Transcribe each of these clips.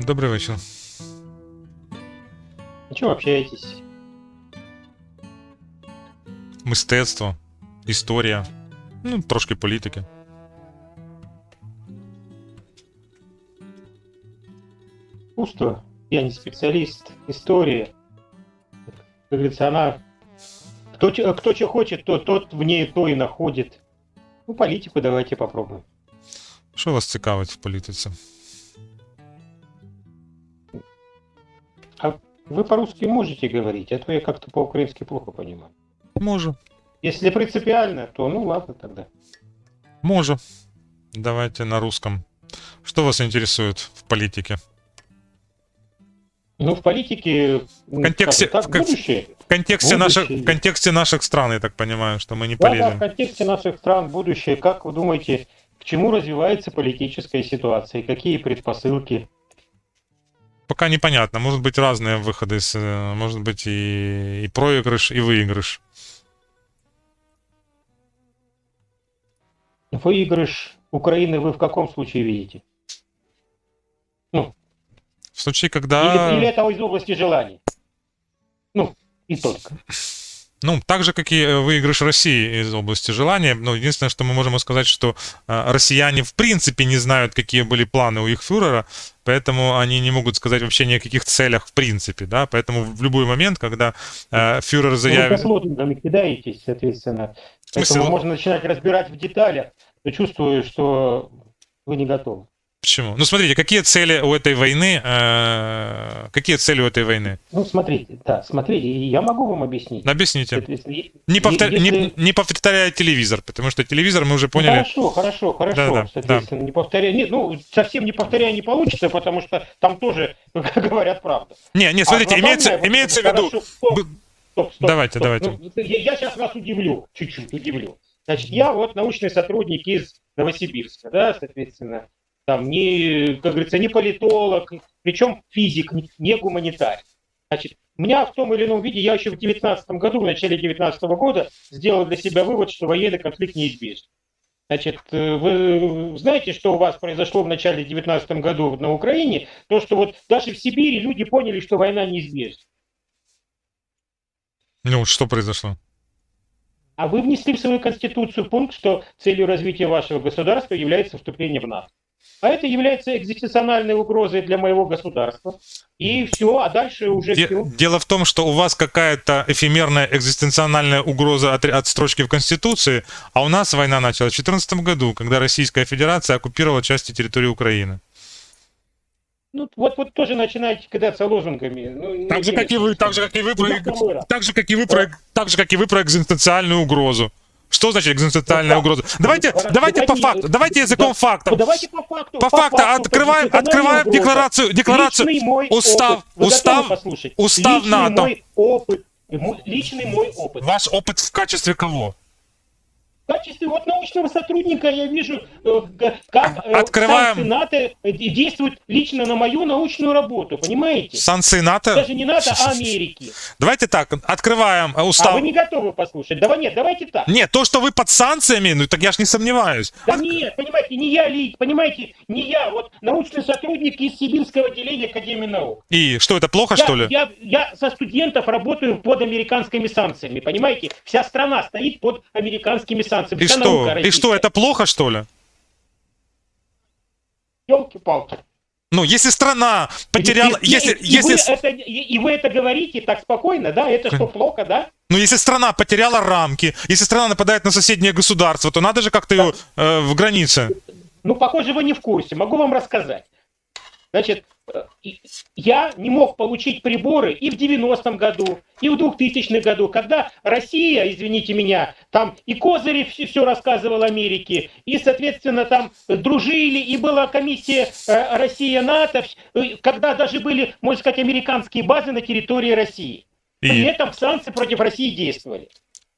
Добрий вечір. О чем общаетесь? Мистецтво, історія, ну, трошки політики. Искусство. Я не специалист. История. Как говорится, она... Кто, че- кто что хочет, то, тот в ней то и находит. Ну, политику давайте попробуем. Що вас цікавить в політиці? Вы по-русски можете говорить, а то я как-то по-украински плохо понимаю. Можу. Если принципиально, то ну ладно тогда. Можу. Давайте на русском. Что вас интересует в политике? Ну, в политике... ну, контексте- в Так, кон- будущее. В контексте, Будущее. наших, в контексте наших стран, я так понимаю, что мы не Да, да, полезем. в контексте наших стран будущее. Как вы думаете, к чему развивается политическая ситуация? Какие предпосылки? Пока непонятно. Может быть разные выходы. с, э, Может быть и, и проигрыш, и выигрыш. Выигрыш Украины вы в каком случае видите? В случае, когда... Или, или это из области желаний? Ну, и только. Ну, так же, как и э, выигрыш России из области желания. Ну, единственное, что мы можем сказать, что э, россияне в принципе не знают, какие были планы у их фюрера, поэтому они не могут сказать вообще ни о каких целях в принципе, да, поэтому в любой момент, когда э, фюрер Ну, Вы заявит... с лозунгами кидаетесь, соответственно. Поэтому можно начинать разбирать в деталях, но чувствую, что вы не готовы. Почему? Ну, смотрите, какие цели у этой войны, э, какие цели у этой войны? Ну, смотрите, да, смотрите, я могу вам объяснить. Объясните. Не, повтор- если- не, не повторяя телевизор, потому что телевизор мы уже Ну, поняли... Хорошо, хорошо, хорошо. Да-да, Соответственно, не повторяя. Не, ну, совсем не повторяя не получится, потому что там тоже говорят правду. Не, не, А смотрите, глобальное, имеется, имеется в хорошо, виду... Б- стоп, стоп, Давайте, стоп. давайте. Ну, я, я сейчас вас удивлю, чуть-чуть удивлю. Значит, я вот научный сотрудник из Новосибирска, да, соответственно, там не, как говорится, не политолог, причем физик, не, гуманитарий. Значит, у меня в том или ином виде, я еще в 19 году, в начале 19 года сделал для себя вывод, что военный конфликт неизбежен. Значит, э, вы знаете, что у вас произошло в начале 19 году на Украине? То, что вот даже в Сибири люди поняли, что война неизбежна. Ну, что произошло? А вы внесли в свою конституцию пункт, что целью развития вашего государства является вступление в НАТО. А это является экзистенциональной угрозой для моего государства. И все, а дальше уже Де- все. Дело в том, что у вас какая-то эфемерная экзистенциональная угроза от, от строчки в Конституции, а у нас война началась в 2014 году, когда Российская Федерация оккупировала части территории Украины. Ну, вот, вот тоже начинаете кидаться лозунгами. Ну, Так же, как и вы, так же, как и вы, про, так же, как и вы, про, так же, как и вы про экзистенциальную угрозу. Что значит экзистенциальная Ну, угроза? Давайте, давайте по факту, давайте языком да. фактов. Ну, давайте по факту. По факту, открываем, открываем угроза. декларацию, декларацию, мой устав, опыт. Устав, устав Личный НАТО. мой опыт. Личный мой опыт. Ваш опыт в качестве кого? В качестве вот научного сотрудника я вижу, э, как э, Открываем. санкции НАТО э, действуют лично на мою научную работу, понимаете? Санкции НАТО? Даже не НАТО, а Америки. Давайте так, открываем э, А устав. вы не готовы послушать? Давай нет, давайте так. Нет, то, что вы под санкциями, ну так я ж не сомневаюсь. Да нет, понимаете, не я ли, понимаете, не я, вот научный сотрудник из Сибирского отделения Академии наук. И что, это плохо, Я, что ли? я, я со студентов работаю под американскими санкциями, понимаете? Вся страна стоит под американскими санкциями. И Вся что? наука И что, это плохо, что ли? Елки-палки. Ну, если страна потеряла... И- и- Если, и если, вы это, и, и вы это говорите так спокойно, да? Это что, плохо, да? ну, если страна потеряла рамки, если страна нападает на соседнее государство, то надо же как-то ее э, в границе. Ну, похоже, вы не в курсе. Могу вам рассказать. Значит, и- я не мог получить приборы и в 90-м году, и в 2000 году, когда Россия, извините меня, там и Козырев все рассказывал Америке, и, соответственно, там дружили, и была комиссия э, Россия-НАТО, э, когда даже были, можно сказать, американские базы на территории России. При И, этом санкции против России действовали.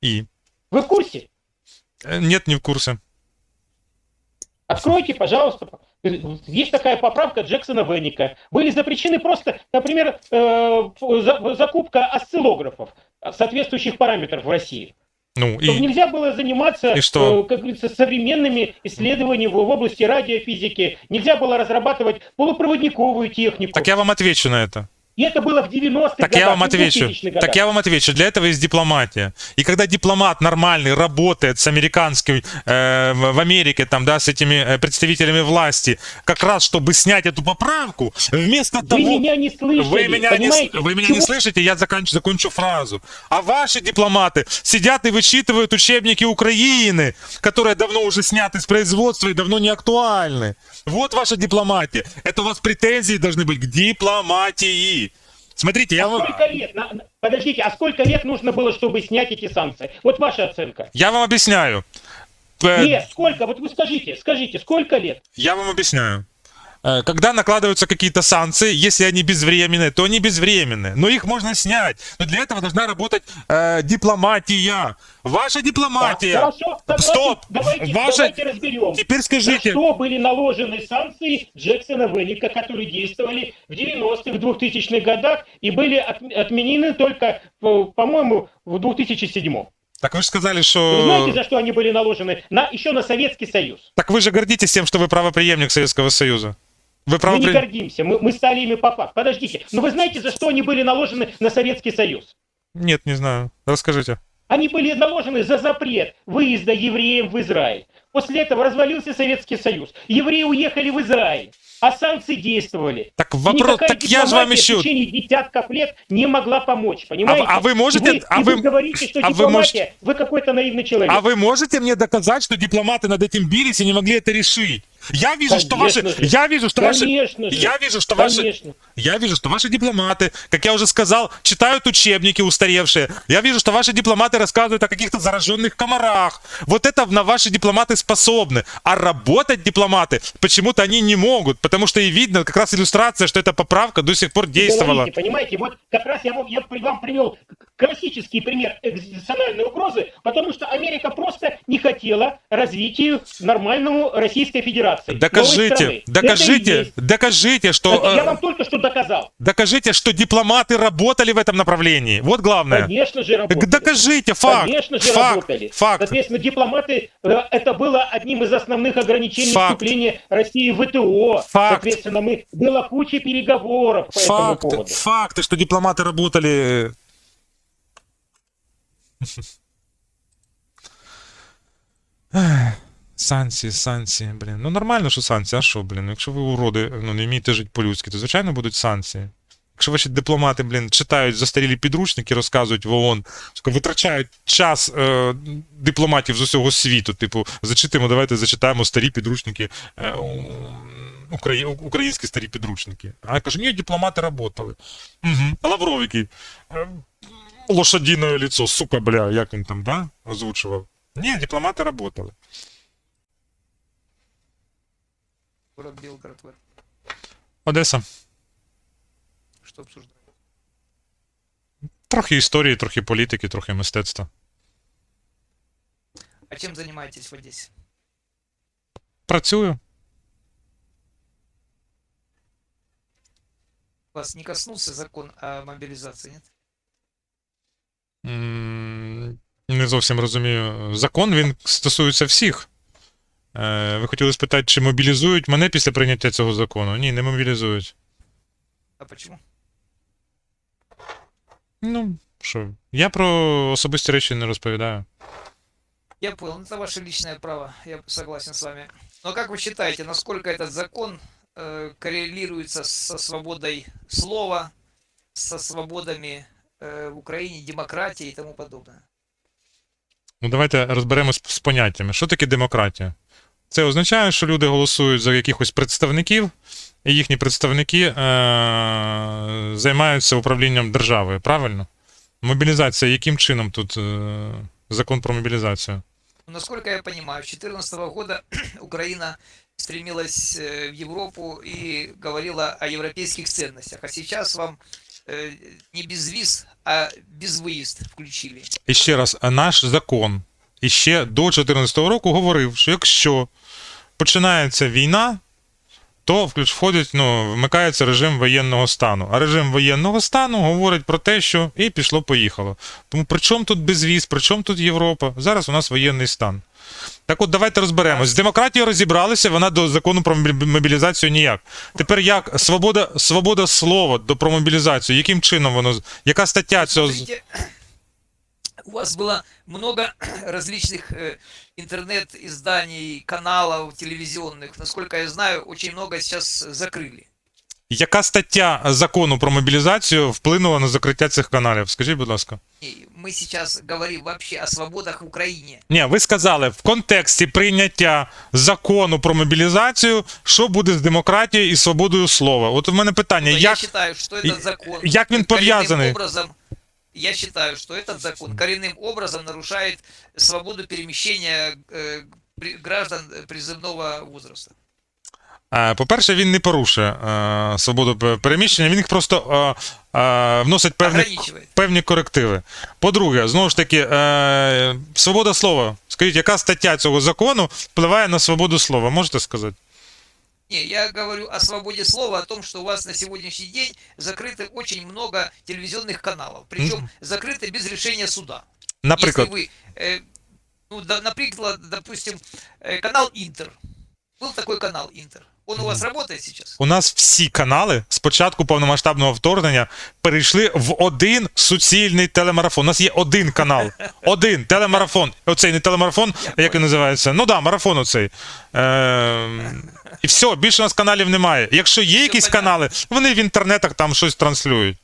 и. Вы в курсе? Э, Нет, не в курсе. Откройте, пожалуйста. Есть такая поправка Джексона Венника. Были запрещены просто, например, э, за- закупка осциллографов соответствующих параметров в России. Ну, и... нельзя было заниматься, И что? э, как говорится, современными исследованиями в области радиофизики. Нельзя было разрабатывать полупроводниковую технику. Так я вам отвечу на это. И это было в 90-х Так годах, я вам отвечу. 2000-х годах. Так я вам отвечу. Для этого есть дипломатия. И когда дипломат нормальный работает с американским э, в Америке, там, да, с этими э, представителями власти, как раз чтобы снять эту поправку, вместо Вы того. меня не слышали, Вы меня, не, понимаете? вы меня не слышите, я закончу, закончу фразу. А ваши дипломаты сидят и вычитывают учебники Украины, которые давно уже сняты с производства и давно не актуальны. Вот ваша дипломатия. Это у вас претензии должны быть к дипломатии. Смотрите, я вам, Сколько лет? на- на- Подождите, а сколько лет нужно было, чтобы снять эти санкции? Вот ваша оценка. я вам объясняю. Нет, сколько? Вот вы скажите, скажите, сколько лет? Я вам объясняю. Э, Когда накладываются какие-то санкции, если они безвременные, то они безвременные. Но их можно снять. Но для этого должна работать э, дипломатия. Ваша дипломатия. Так, хорошо, согласен. Стоп! Давайте, Ваша- давайте разберем. Теперь На скажите, что были наложены санкции Джексона Веллика, которые действовали в 90-х, 2000-х годах и были от- отменены только, по-моему, в 2007 так вы же сказали, Вы знаете, что... за что они были наложены? На, еще на Советский Союз. Так вы же гордитесь тем, что вы правопреемник Советского Союза. Вы Мы не гордимся, мы, мы стали ими по факту. Подождите, но вы знаете, за что они были наложены на Советский Союз? Нет, не знаю. Расскажите. Они были наложены за запрет выезда евреев в Израиль. После этого развалился Советский Союз. Евреи уехали в Израиль, а санкции действовали. Так вопрос... Так я же вам еще... в течение десятков лет не могла помочь, понимаете? А- а вы можете- вы, а вы- вы говорите, что а вы дипломатия, можете- вы какой-то наивный человек. А вы можете мне доказать, что дипломаты над этим бились и не могли это решить? Я вижу, что ваши... Конечно же. Я вижу, что ваши... Конечно же. Я вижу, что ваши... Конечно. Я вижу, что ваши дипломаты, как я уже сказал, читают учебники устаревшие. Я вижу, что ваши дипломаты рассказывают о каких-то зараженных комарах. Вот это на ваши дипломаты способны. А работать дипломаты почему-то они не могут, потому что и видно как раз иллюстрация, что эта поправка до сих пор действовала. Говорите, понимаете, вот как раз я вам, я вам привел классический пример экзистенциальной угрозы, потому что Америка просто не хотела развитию нормальному Российской Федерации. Новой Докажите, докажите, докажите, что... Это я э, вам только что доказал. Докажите, что дипломаты работали в этом направлении. Вот главное. Конечно же работали. Докажите, факт. Конечно же факт, работали. Факт. Соответственно, дипломаты, э, это было одним из основных ограничений Факт. вступления России в ВТО. Факт. Соответственно, мы, была куча переговоров по этому Факты, поводу. факты, что дипломаты работали. Ех, Санкції, санкції, блін. Ну нормально, що санкції, а що, блін? Якщо ви уроди ну, не вмієте жити по-людськи, то звичайно будуть санкції. Якщо ваші дипломати, блін, читають застарілі підручники, розказують в ООН, витрачають час е, дипломатів з усього світу, типу, зачитуємо, давайте зачитаємо старі підручники, е, украї- українські старі підручники. А я кажу, ні, дипломати работали. Угу. Лавров який. е, лицо, сука, бля, як він там, да? Озвучував. Ні, дипломати работали. Город Белгород в этом. Одеса. Что обсуждаем? Трохи історії, трохи політики, трохи мистецтва. А чем занимаетесь в Одессе? Працюю. Вас не коснулся закон о мобилизации, нет? М, Не зовсім розумію. Закон він стосується всіх. Е, Ви хотіли спитати, чи мобілізують мене після прийняття цього закону? Ні, не мобілізують. А почему? Ну, що, я про особисті речі не розповідаю. Я понял, это ваше личное право, я согласен с вами. Но как вы считаете, насколько этот закон э, коррелируется со свободой слова, со свободами э, в Украине, демократии и тому подобное? Ну, давайте розберемось з поняттями. Що таке демократія? Це означає, що люди голосують за якихось представників, і їхні представники е- займаються управлінням державою, правильно? Мобілізація, яким чином тут е- закон про мобілізацію? Ну, Насколько я понимаю, с 2014 года Украина стремилась э, в Европу и говорила о европейских ценностях. А сейчас вам э, не без виз, а без выезд включили. І ще раз, а наш закон іще до 2014 року говорив, що якщо починається війна, то входить, ну, вмикається режим воєнного стану. А режим воєнного стану говорить про те, що і пішло-поїхало. Тому при чому тут безвіз, при чому тут Європа? Зараз у нас воєнний стан. Так от давайте розберемось. З демократією розібралися, вона до закону про мобілізацію ніяк. Тепер як свобода, свобода слова до про мобілізацію, яким чином воно яка стаття цього у вас было много различных э, интернет-изданий, каналов телевизионных. Насколько я знаю, очень много сейчас закрыли. яка стаття закону про мобілізацію вплинула на закриття цих каналів? Скажіть, будь ласка. И мы сейчас говорим вообще о свободах в Украине. Ні, ви сказали в контексті прийняття закону про мобілізацію, що буде з демократією і свободою слова. От у мене питання, Но я як считаю, что и- этот закон як він коренным пов'язаний? образом я считаю, что этот закон коренным образом нарушает свободу перемещения э, при- граждан э, призывного возраста. Е, По-перше, він не порушує е, свободу пе- переміщення, він їх просто е, е, вносить певні, Ограничивает. певні корективи. По-друге, знову ж таки, е, свобода слова. Скажіть, яка стаття цього закону впливає на свободу слова? Можете сказати? Не, я говорю о свободе слова, о том, что у вас на сегодняшний день закрыто очень много телевизионных каналов, причем закрыты без решения суда. Наприклад, Если вы, э, ну, да, например, допустим, э, канал Интер. Был такой канал Интер. Он у вас работает сейчас? у нас всі канали з початку повномасштабного вторгнення перейшли в один суцільний телемарафон. У нас є один канал, один телемарафон. Оцей не телемарафон, а як він називається? Ну да, марафон оцей. Е, і все, більше у нас каналів немає. Якщо є якісь канали, вони в інтернетах там щось транслюють.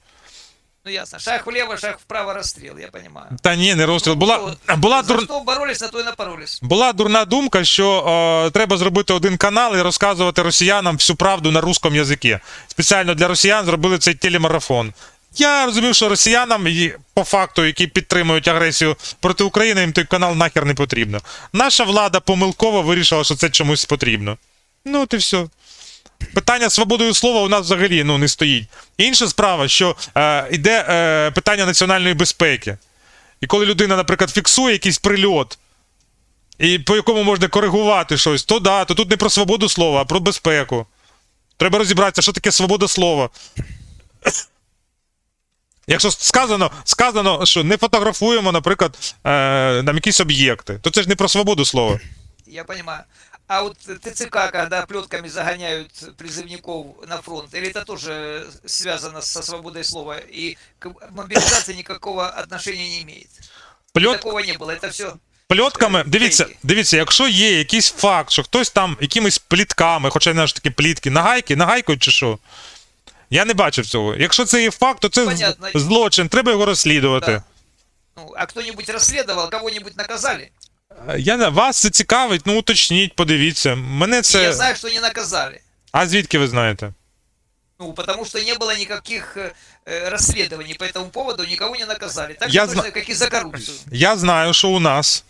Ну ясно. Шаг влево, шаг вправо, расстрел, я понимаю. Та ні, не розстріл. Була, Ну, була, дур... что боролись, на то и напоролись. була дурна думка, що е, треба зробити один канал і розказувати росіянам всю правду на русском язикі. Спеціально для росіян зробили цей телемарафон. Я розумів, що росіянам, по факту, які підтримують агресію проти України, їм той канал нахер не потрібно. Наша влада помилково вирішила, що це чомусь потрібно. Ну, от і все. Питання свободою слова у нас взагалі ну, не стоїть. Інша справа, що е, йде е, питання національної безпеки. І коли людина, наприклад, фіксує якийсь прильот, і по якому можна коригувати щось, то да, то тут не про свободу слова, а про безпеку. Треба розібратися, що таке свобода слова. Якщо сказано, сказано, що не фотографуємо, наприклад, е, там якісь об'єкти, то це ж не про свободу слова. Я понимаю. А вот ТЦК, когда плетками загоняют призывников на фронт, или это тоже связано со свободой слова и к мобилизации никакого отношения не имеет? Пльот, Такого не было, это все пльотками, Е, дивіться, фейки. дивіться, якщо є якийсь факт, що хтось там якимись плітками, хоча не ж таки плітки, нагайки, нагайкою чи що. Я не бачив цього. Якщо це є факт, то це з- Понятно. злочин, треба його розслідувати. Да. Ну, а кто-нибудь расследовал, кого-нибудь наказали? Я не- вас це цікавить, ну уточніть, подивіться. Мене И це. Я знаю, что не наказали. А звідки ви знаєте? Ну, потому что не было никаких э, э, расследований по этому поводу, никого не наказали. Так Я же точно, зна- как и за коррупцию. Я знаю, що у нас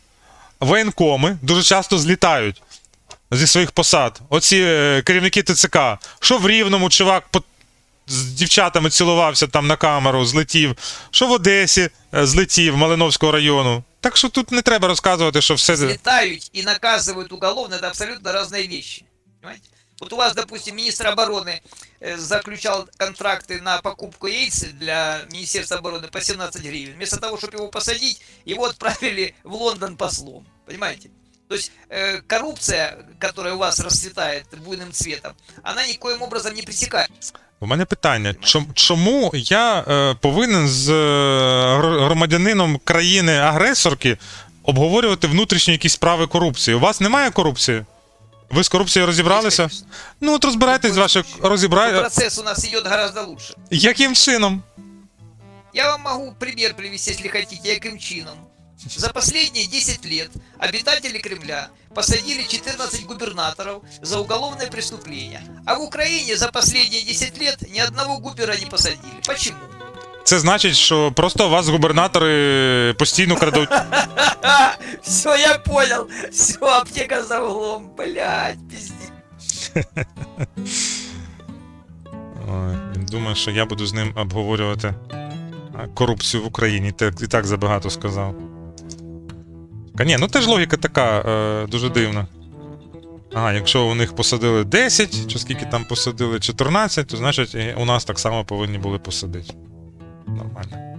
воєнкоми дуже часто злітають зі своїх посад. Оці е, керівники ТЦК. Що в Рівному чувак по- з дівчатами цілувався там на камеру, злетів. Що в Одесі е, злетів Малиновського району. Так що тут не треба розказувати, що все. Летают и наказывают уголовно, это абсолютно разные вещи. Понимаете? Вот у вас, допустим, министр обороны э, заключал контракты на покупку яиц для Министерства обороны по 17 гривен. Вместо того, чтобы его посадить, его отправили в Лондон послом. Понимаете? То есть э, коррупция, которая у вас расцветает буйным цветом, она никоим образом не пресекает. У мене питання: чому я е, повинен з е, громадянином країни-агресорки обговорювати внутрішні якісь справи корупції? У вас немає корупції? Ви з корупцією розібралися? Ну от розбирайтесь з ваших Но розібрай. процесс у нас идет гораздо лучше. Яким чином? Я вам могу пример привести, если хотите, яким чином. За последние 10 лет обитатели Кремля посадили 14 губернаторов за уголовное преступление. А в Украине за последние 10 лет ни одного губера не посадили. Почему? Це значить, що просто вас губернатори постійно крадуть. Все, я понял. Все, аптека за углом. Блять, пиздец. Ой, він думає, що я буду з ним обговорювати корупцію в Україні. Так, і так забагато сказав. Та ні, ну теж логіка така, е, дуже дивна. Ага, якщо у них посадили 10, чи скільки там посадили 14, то значить і у нас так само повинні були посадити. Нормально.